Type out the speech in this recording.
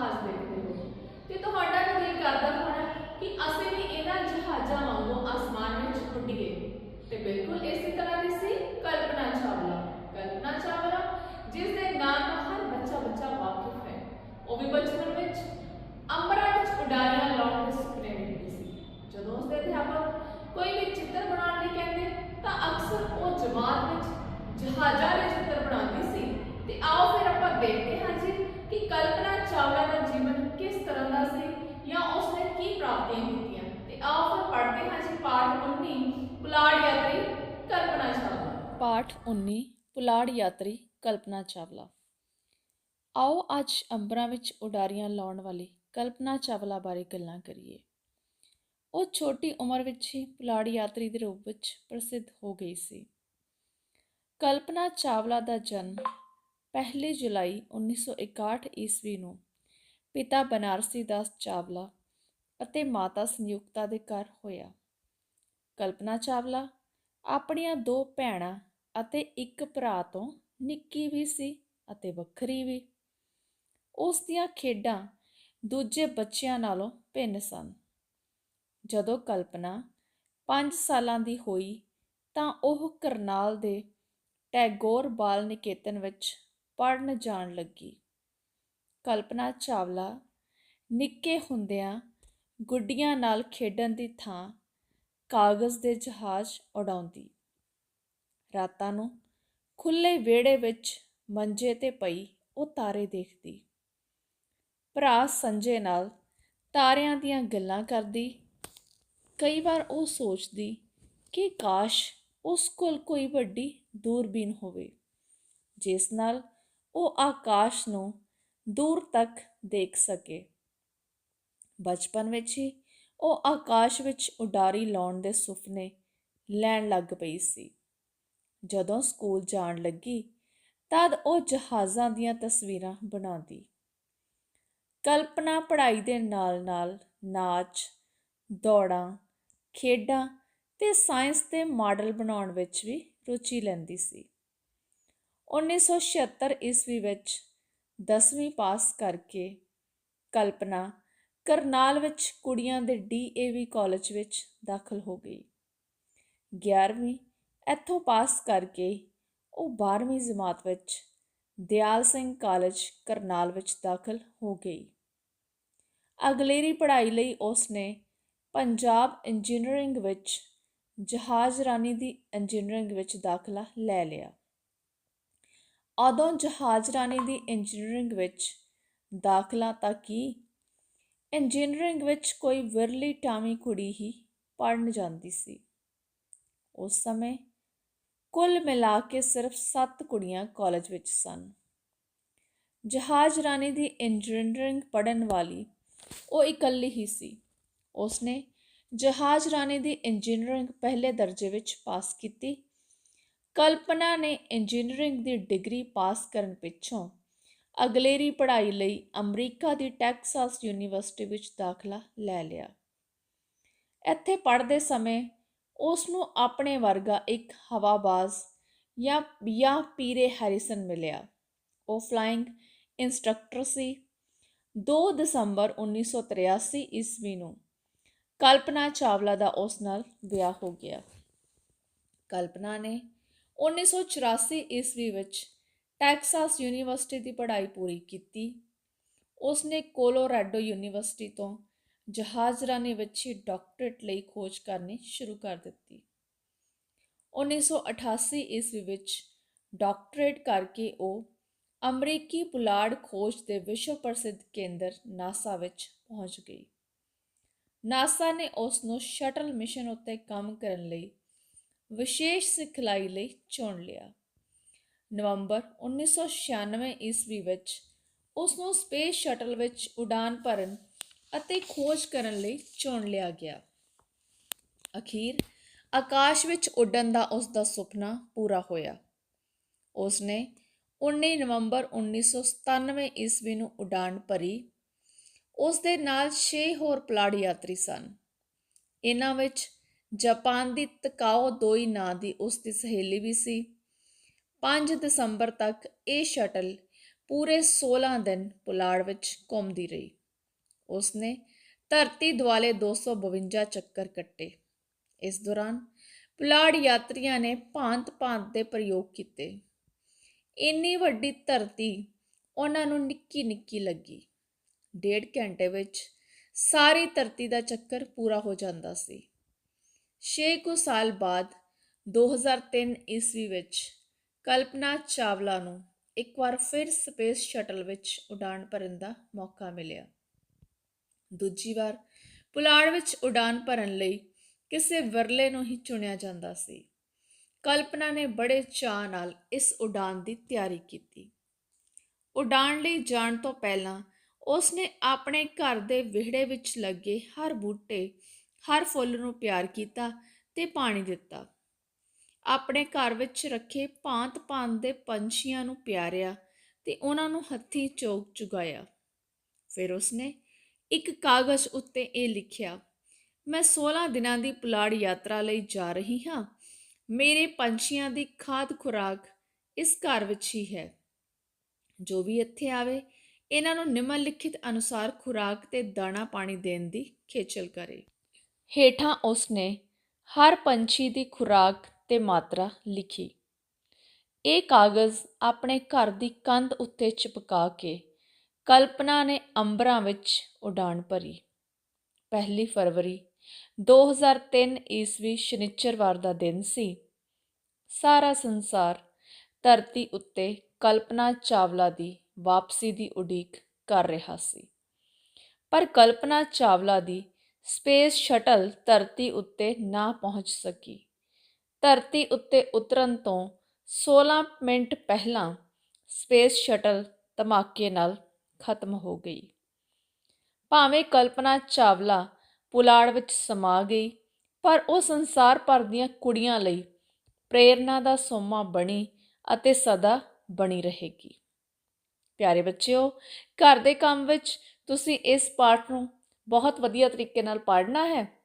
ਜਹਾਜ਼ ਦੇਖਦੇ ਹੋ। ਤੇ ਤੁਹਾਡਾ ਵੀ ਦਿਲ ਕਰਦਾ ਹੋਣਾ ਕਿ ਅਸੀਂ ਵੀ ਇਹਨਾਂ ਜਹਾਜ਼ਾਂ ਵਾਂਗੂ ਆਸਮਾਨ ਵਿੱਚ ਉੱਡੀਏ ਤੇ ਬਿਲਕੁਲ ਇਸੇ ਤਰ੍ਹਾਂ ਦੀ ਸੀ ਕਲਪਨਾ ਚਾਵਲਾ। ਕਲਪਨਾ ਚਾਵਲਾ ਜਿਸ ਦੇ ਨਾਂ ਤੋਂ ਹਰ ਬੱਚਾ ਬੱਚਾ ਵਾਕਿਫ ਹੈ। ਉਹ ਵੀ ਬਚਪਨ ਵਿੱਚ ਅੰਬਰਾਂ ਵਿੱਚ ਉਡਾਰੀਆਂ ਲਾਉਣ ਦੇ ਸੁਪਨੇ ਵੇਖਦੀ ਸੀ। ਜਦੋਂ ਉਸਦੇ ਅਧਿਆਪਕ ਕੋਈ ਵੀ ਚਿੱਤਰ ਬਣਾਉਣ ਲਈ ਕਹਿੰਦੇ, ਤਾਂ ਅਕਸਰ ਉਹ ਜਮਾਤ ਵਿੱਚ ਜਹਾਜ਼ਾਂ ਦੇ ਚਿੱਤਰ ਬਣਾਉਂਦੀ ਸੀ। ਤੇ ਆਓ ਫਿਰ ਆਪਾਂ ਦੇਖਦੇ ਹਾਂ ਜੀ ਕਿ ਕਲਪਨਾ ਚਾਵਲਾ ਦਾ ਜੀਵਨ ਕਿਸ ਤਰ੍ਹਾਂ ਦਾ ਸੀ ਜਾਂ ਉਸਨੇ ਕੀ ਪ੍ਰਾਪਤੀਆਂ ਕੀਤੀਆਂ ਤੇ ਆਓ ਫਿਰ ਪੜ੍ਹਦੇ ਹਾਂ ਜੀ ਪਾਠ 19 ਪੁਲਾੜ ਯਾਤਰੀ, ਕਲਪਨਾ ਚਾਵਲਾ। ਪਾਠ 19 ਪੁਲਾੜ ਯਾਤਰੀ, ਕਲਪਨਾ ਚਾਵਲਾ। ਆਓ ਅੱਜ ਅੰਬਰਾਂ ਵਿੱਚ ਉਡਾਰੀਆਂ ਲਾਉਣ ਵਾਲੀ ਕਲਪਨਾ ਚਾਵਲਾ ਬਾਰੇ ਗੱਲਾਂ ਕਰੀਏ। ਉਹ ਛੋਟੀ ਉਮਰ ਵਿੱਚ ਹੀ ਪੁਲਾੜ ਯਾਤਰੀ ਦੇ ਰੂਪ ਵਿੱਚ ਪ੍ਰਸਿੱਧ ਹੋ ਗਈ ਸੀ। ਕਲਪਨਾ ਚਾਵਲਾ ਦਾ ਜਨਮ 1 ਜੁਲਾਈ 1961 ਈਸਵੀ ਨੂੰ ਪਿਤਾ ਬਨਾਰਸੀ ਦਾਸ ਚਾਵਲਾ ਅਤੇ ਮਾਤਾ ਸੰਯੁਕਤਾ ਦੇ ਘਰ ਹੋਇਆ। ਕਲਪਨਾ ਚਾਵਲਾ, ਆਪਣੀਆਂ ਦੋ ਭੈਣਾਂ ਅਤੇ ਇੱਕ ਭਰਾ ਤੋਂ ਨਿੱਕੀ ਵੀ ਸੀ ਅਤੇ ਵੱਖਰੀ ਵੀ। ਉਸ ਦੀਆਂ ਖੇਡਾਂ ਦੂਜੇ ਬੱਚਿਆਂ ਨਾਲੋਂ ਭਿੰਨ ਸਨ। ਜਦੋਂ ਕਲਪਨਾ 5 ਸਾਲਾਂ ਦੀ ਹੋਈ ਤਾਂ ਉਹ ਕਰਨਾਲ ਦੇ ਟੈਗੋਰ ਬਾਲ ਨਿਕੇਤਨ ਵਿੱਚ ਪੜਨ ਜਾਣ ਲੱਗੀ। ਕਲਪਨਾ ਚਾਵਲਾ ਨਿੱਕੇ ਹੁੰਦਿਆਂ ਗੁੱਡੀਆਂ ਨਾਲ ਖੇਡਣ ਦੀ ਥਾਂ ਕਾਗਜ਼ ਦੇ ਜਹਾਜ਼ ਉਡਾਉਂਦੀ। ਰਾਤਾਂ ਨੂੰ ਖੁੱਲੇ ਵਿਹੜੇ ਵਿੱਚ ਮੰਜੇ ਤੇ ਪਈ ਉਹ ਤਾਰੇ ਦੇਖਦੀ। ਭਰਾ ਸੰਜੇ ਨਾਲ ਤਾਰਿਆਂ ਦੀਆਂ ਗੱਲਾਂ ਕਰਦੀ। ਕਈ ਵਾਰ ਉਹ ਸੋਚਦੀ ਕਿ ਕਾਸ਼ ਉਸ ਕੋਲ ਕੋਈ ਵੱਡੀ ਦੂਰਬੀਨ ਹੋਵੇ, ਜਿਸ ਨਾਲ ਉਹ ਆਕਾਸ਼ ਨੂੰ ਦੂਰ ਤੱਕ ਦੇਖ ਸਕੇ। ਬਚਪਨ ਵਿੱਚ ਹੀ ਉਹ ਆਕਾਸ਼ ਵਿੱਚ ਉਡਾਰੀ ਲਾਉਣ ਦੇ ਸੁਪਨੇ ਲੈਣ ਲੱਗ ਪਈ ਸੀ। ਜਦੋਂ ਸਕੂਲ ਜਾਣ ਲੱਗੀ, ਤਦ ਉਹ ਜਹਾਜ਼ਾਂ ਦੀਆਂ ਤਸਵੀਰਾਂ ਬਣਾਉਂਦੀ। ਕਲਪਨਾ ਪੜ੍ਹਾਈ ਦੇ ਨਾਲ-ਨਾਲ ਨਾਚ, ਦੌੜਾਂ, ਖੇਡਾਂ ਤੇ ਸਾਇੰਸ ਦੇ ਮਾਡਲ ਬਣਾਉਣ ਵਿੱਚ ਵੀ ਰੁਚੀ ਲੈਂਦੀ ਸੀ। 1976 ਈਸਵੀ ਵਿੱਚ 10ਵੀਂ ਪਾਸ ਕਰਕੇ ਕਲਪਨਾ ਕਰਨਾਲ ਵਿੱਚ ਕੁੜੀਆਂ ਦੇ ਡੀਏਵੀ ਕਾਲਜ ਵਿੱਚ ਦਾਖਲ ਹੋ ਗਈ। 11ਵੀਂ ਇੱਥੋਂ ਪਾਸ ਕਰਕੇ ਉਹ 12ਵੀਂ ਜਮਾਤ ਵਿੱਚ ਦਿਆਲ ਸਿੰਘ ਕਾਲਜ ਕਰਨਾਲ ਵਿੱਚ ਦਾਖਲ ਹੋ ਗਈ। ਅਗਲੇਰੀ ਪੜ੍ਹਾਈ ਲਈ ਉਸ ਨੇ ਪੰਜਾਬ ਇੰਜੀਨੀਅਰਿੰਗ ਵਿੱਚ ਜਹਾਜ਼ ਜਹਾਜ਼ਰਾਨੀ ਦੀ ਇੰਜੀਨੀਅਰਿੰਗ ਵਿੱਚ ਦਾਖਲਾ ਲੈ ਲਿਆ। ਉਦੋਂ ਜਹਾਜ਼ ਜਹਾਜ਼ਰਾਨੀ ਦੀ ਇੰਜੀਨੀਅਰਿੰਗ ਵਿੱਚ ਦਾਖਲਾ ਤਾਂ ਕੀ ਇੰਜੀਨੀਅਰਿੰਗ ਵਿੱਚ ਕੋਈ ਵਿਰਲੀ ਟਾਮੀ ਕੁੜੀ ਹੀ ਪੜਨ ਜਾਂਦੀ ਸੀ। ਉਸ ਸਮੇਂ ਕੁੱਲ ਮਿਲਾ ਕੇ ਸਿਰਫ 7 ਕੁੜੀਆਂ ਕਾਲਜ ਵਿੱਚ ਸਨ। ਜਹਾਜ਼ ਰਾਣੀ ਦੀ ਇੰਜੀਨੀਅਰਿੰਗ ਪੜਨ ਵਾਲੀ ਉਹ ਇਕੱਲੀ ਹੀ ਸੀ। ਉਸਨੇ ਜਹਾਜ਼ ਰਾਣੀ ਦੀ ਇੰਜੀਨੀਅਰਿੰਗ ਪਹਿਲੇ ਦਰਜੇ ਵਿੱਚ ਪਾਸ ਕੀਤੀ। ਕਲਪਨਾ ਨੇ ਇੰਜੀਨੀਅਰਿੰਗ ਦੀ ਡਿਗਰੀ ਪਾਸ ਕਰਨ ਪਿੱਛੋਂ ਅਗਲੇਰੀ ਪੜ੍ਹਾਈ ਲਈ ਅਮਰੀਕਾ ਦੀ ਟੈਕਸਾਸ ਯੂਨੀਵਰਸਿਟੀ ਵਿੱਚ ਦਾਖਲਾ ਲੈ ਲਿਆ। ਇੱਥੇ ਪੜ੍ਹਦੇ ਸਮੇਂ ਉਸ ਨੂੰ ਆਪਣੇ ਵਰਗਾ ਇੱਕ ਹਵਾਬਾਜ਼ ਜਾਂ ਜਾਂ ਪੀਰੇ ਹੈਰਿਸਨ ਮਿਲਿਆ। ਉਹ ਫਲਾਈਂਗ ਇੰਸਟ੍ਰਕਟਰ ਸੀ। 2 ਦਸੰਬਰ 1983 ਈਸਵੀ ਨੂੰ ਕਲਪਨਾ ਚਾਵਲਾ ਦਾ ਉਸ ਨਾਲ ਵਿਆਹ ਹੋ ਗਿਆ। ਕਲਪਨਾ ਨੇ 1984 ਈਸਵੀ ਵਿੱਚ ਟੈਕਸਾਸ ਯੂਨੀਵਰਸਿਟੀ ਦੀ ਪੜ੍ਹਾਈ ਪੂਰੀ ਕੀਤੀ। ਉਸਨੇ ਕੋਲੋਰਾਡੋ ਯੂਨੀਵਰਸਿਟੀ ਤੋਂ ਜਹਾਜ਼ਰਾਨੀ ਵਿੱਚ ਹੀ ਡਾਕਟਰੇਟ ਲਈ ਖੋਜ ਕਰਨੀ ਸ਼ੁਰੂ ਕਰ ਦਿੱਤੀ। 1988 ਈਸਵੀ ਵਿੱਚ ਡਾਕਟਰੇਟ ਕਰਕੇ ਉਹ ਅਮਰੀਕੀ ਪੁਲਾੜ ਖੋਜ ਦੇ ਵਿਸ਼ਵ ਪ੍ਰਸਿੱਧ ਕੇਂਦਰ ਨਾਸਾ ਵਿੱਚ ਪਹੁੰਚ ਗਈ। ਨਾਸਾ ਨੇ ਉਸ ਨੂੰ ਸ਼ਟਲ ਮਿਸ਼ਨ ਉੱਤੇ ਕੰਮ ਕਰਨ ਲਈ ਵਿਸ਼ੇਸ਼ ਸਿਖਲਾਈ ਲਈ ਚੁਣ ਲਿਆ। ਨਵੰਬਰ 1996 ਈਸਵੀ ਵਿੱਚ ਉਸ ਨੂੰ ਸਪੇਸ ਸ਼ਟਲ ਵਿੱਚ ਉਡਾਨ ਭਰਨ ਅਤੇ ਖੋਜ ਕਰਨ ਲਈ ਚੁਣ ਲਿਆ ਗਿਆ। ਅਖੀਰ ਆਕਾਸ਼ ਵਿੱਚ ਉੱਡਣ ਦਾ ਉਸ ਦਾ ਸੁਪਨਾ ਪੂਰਾ ਹੋਇਆ। ਉਸ ਨੇ 19 ਨਵੰਬਰ 1997 ਈਸਵੀ ਨੂੰ ਉਡਾਨ ਭਰੀ। ਉਸ ਦੇ ਨਾਲ 6 ਹੋਰ ਪਲਾੜ ਯਾਤਰੀ ਸਨ। ਇਹਨਾਂ ਵਿੱਚ ਜਾਪਾਨ ਦੀ ਤਕਾਓ ਦੋਈ ਨਾਂ ਦੀ ਉਸ ਦੀ ਸਹੇਲੀ ਵੀ ਸੀ 5 ਦਸੰਬਰ ਤੱਕ ਇਹ ਸ਼ਟਲ ਪੂਰੇ 16 ਦਿਨ ਪੁਲਾੜ ਵਿੱਚ ਘੁੰਮਦੀ ਰਹੀ। ਉਸਨੇ ਧਰਤੀ ਦੁਆਲੇ 252 ਚੱਕਰ ਕੱਟੇ। ਇਸ ਦੌਰਾਨ ਪੁਲਾੜ ਯਾਤਰੀਆਂ ਨੇ ਭਾਂਤ-ਭਾਂਤ ਦੇ ਪ੍ਰਯੋਗ ਕੀਤੇ। ਇੰਨੀ ਵੱਡੀ ਧਰਤੀ ਉਹਨਾਂ ਨੂੰ ਨਿੱਕੀ ਨਿੱਕੀ ਲੱਗੀ। ਡੇਢ ਘੰਟੇ ਵਿੱਚ ਸਾਰੀ ਧਰਤੀ ਦਾ ਚੱਕਰ ਪੂਰਾ ਹੋ ਜਾਂਦਾ ਸੀ। ਛੇ ਕੁ ਸਾਲ ਬਾਅਦ 2003 ਈਸਵੀ ਵਿੱਚ ਕਲਪਨਾ ਚਾਵਲਾ ਨੂੰ ਇੱਕ ਵਾਰ ਫਿਰ ਸਪੇਸ ਸ਼ਟਲ ਵਿੱਚ ਉਡਾਣ ਭਰਨ ਦਾ ਮੌਕਾ ਮਿਲਿਆ। ਦੂਜੀ ਵਾਰ ਪੁਲਾੜ ਵਿੱਚ ਉਡਾਨ ਭਰਨ ਲਈ ਕਿਸੇ ਵਰਲੇ ਨੂੰ ਹੀ ਚੁਣਿਆ ਜਾਂਦਾ ਸੀ। ਕਲਪਨਾ ਨੇ ਬੜੇ ਚਾਅ ਨਾਲ ਇਸ ਉਡਾਨ ਦੀ ਤਿਆਰੀ ਕੀਤੀ। ਉਡਾਨ ਲਈ ਜਾਣ ਤੋਂ ਪਹਿਲਾਂ ਉਸ ਨੇ ਆਪਣੇ ਘਰ ਦੇ ਵਿਹੜੇ ਵਿੱਚ ਲੱਗੇ ਹਰ ਬੂਟੇ, ਹਰ ਫੁੱਲ ਨੂੰ ਪਿਆਰ ਕੀਤਾ ਤੇ ਪਾਣੀ ਦਿੱਤਾ। ਆਪਣੇ ਘਰ ਵਿੱਚ ਰੱਖੇ ਭਾਂਤ-ਭਾਂਤ ਦੇ ਪੰਛੀਆਂ ਨੂੰ ਪਿਆਰਿਆ ਤੇ ਉਹਨਾਂ ਨੂੰ ਹੱਥੀਂ ਚੋਗ ਚੁਗਾਇਆ। ਫਿਰ ਉਸਨੇ ਇੱਕ ਕਾਗਜ਼ ਉੱਤੇ ਇਹ ਲਿਖਿਆ, ਮੈਂ 16 ਦਿਨਾਂ ਦੀ ਪੁਲਾੜ ਯਾਤਰਾ ਲਈ ਜਾ ਰਹੀ ਹਾਂ। ਮੇਰੇ ਪੰਛੀਆਂ ਦੀ ਖਾਦ ਖੁਰਾਕ ਇਸ ਘਰ ਵਿੱਚ ਹੀ ਹੈ। ਜੋ ਵੀ ਇੱਥੇ ਆਵੇ, ਇਹਨਾਂ ਨੂੰ ਨਿਮਨ ਲਿਖਿਤ ਅਨੁਸਾਰ ਖੁਰਾਕ ਤੇ ਦਾਣਾ ਪਾਣੀ ਦੇਣ ਦੀ ਖੇਚਲ ਕਰੇ। ਹੇਠਾਂ ਉਸਨੇ, ਹਰ ਪੰਛੀ ਦੀ ਖੁਰਾਕ ਤੇ ਮਾਤਰਾ ਲਿਖੀ। ਇਹ ਕਾਗਜ਼ ਆਪਣੇ ਘਰ ਦੀ ਕੰਧ ਉੱਤੇ ਚਿਪਕਾ ਕੇ ਕਲਪਨਾ ਨੇ ਅੰਬਰਾਂ ਵਿੱਚ ਉਡਾਨ ਭਰੀ। ਪਹਿਲੀ ਫਰਵਰੀ 2003 ਈਸਵੀ ਸ਼ਨੀਚਰਵਾਰ ਦਾ ਦਿਨ ਸੀ। ਸਾਰਾ ਸੰਸਾਰ ਧਰਤੀ ਉੱਤੇ ਕਲਪਨਾ ਚਾਵਲਾ ਦੀ ਵਾਪਸੀ ਦੀ ਉਡੀਕ ਕਰ ਰਿਹਾ ਸੀ। ਪਰ ਕਲਪਨਾ ਚਾਵਲਾ ਦੀ ਸਪੇਸ ਸ਼ਟਲ ਧਰਤੀ ਉੱਤੇ ਨਾ ਪਹੁੰਚ ਸਕੀ। ਧਰਤੀ ਉੱਤੇ ਉਤਰਨ ਤੋਂ 16 ਮਿੰਟ ਪਹਿਲਾਂ ਸਪੇਸ ਸ਼ਟਲ ਧਮਾਕੇ ਨਾਲ ਖਤਮ ਹੋ ਗਈ। ਭਾਵੇਂ ਕਲਪਨਾ ਚਾਵਲਾ ਪੁਲਾੜ ਵਿੱਚ ਸਮਾ ਗਈ, ਪਰ ਉਹ ਸੰਸਾਰ ਭਰ ਦੀਆਂ ਕੁੜੀਆਂ ਲਈ ਪ੍ਰੇਰਨਾ ਦਾ ਸੋਮਾ ਬਣੀ ਅਤੇ ਸਦਾ ਬਣੀ ਰਹੇਗੀ। ਪਿਆਰੇ ਬੱਚਿਓ, ਘਰ ਦੇ ਕੰਮ ਵਿੱਚ ਤੁਸੀਂ ਇਸ ਪਾਠ ਨੂੰ ਬਹੁਤ ਵਧੀਆ ਤਰੀਕੇ ਨਾਲ ਪੜ੍ਹਨਾ ਹੈ।